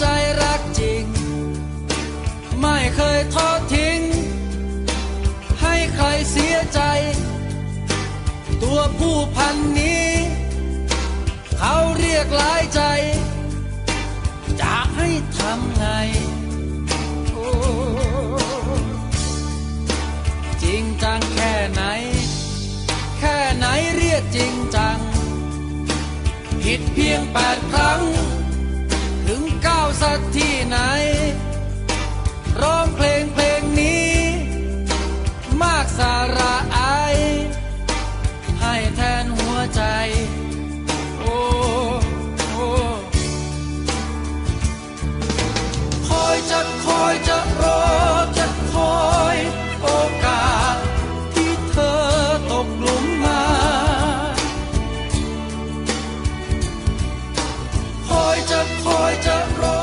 ใจรักจริง ไม่เคยทอดทิ้ง ให้ใครเสียใจ ตัวผู้พันนี้ เขาเรียกหลายใจ จะให้ทำไงโอจริงจังแค่ไหน แค่ไหนเรียกจริงจัง ผิดเพียงแปดครั้ง ถึงเก้าสักที่ไหน ร้องเพลงเพลง คอยจะรอ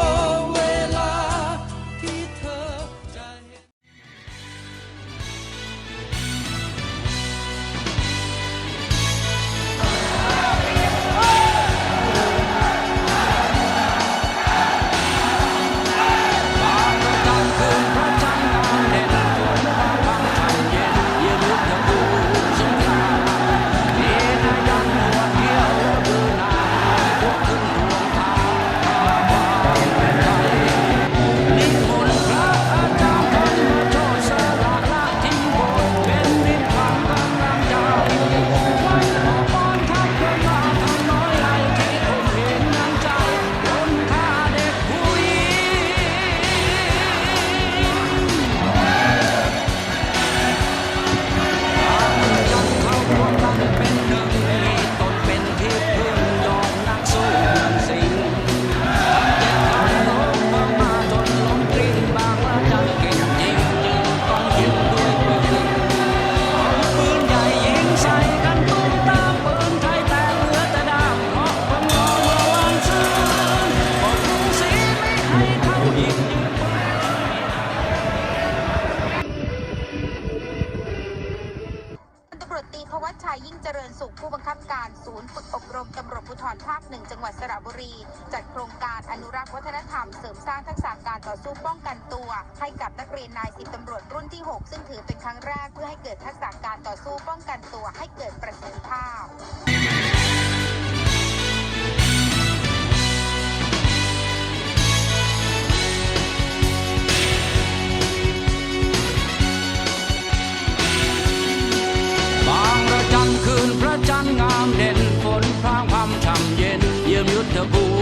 ารวจตีพวัชชัยยิ่งเจริญสุขผู้บังคับการศูนย์ฝึกอบรมตำรวจภูธรภาคหนึ่งจังหวัดสระบุรี จัดโครงการอนุรักษ์วัฒนธรรมเสริมสร้างทักษะการต่อสู้ป้องกันตัว ให้กับนักเรียนนายสิบตำรวจรุ่นที่ 6 ซึ่งถือเป็นครั้งแรกเพื่อให้เกิดทักษะการต่อสู้ป้องกันตัวให้เกิดประสิทธิภาพ ระ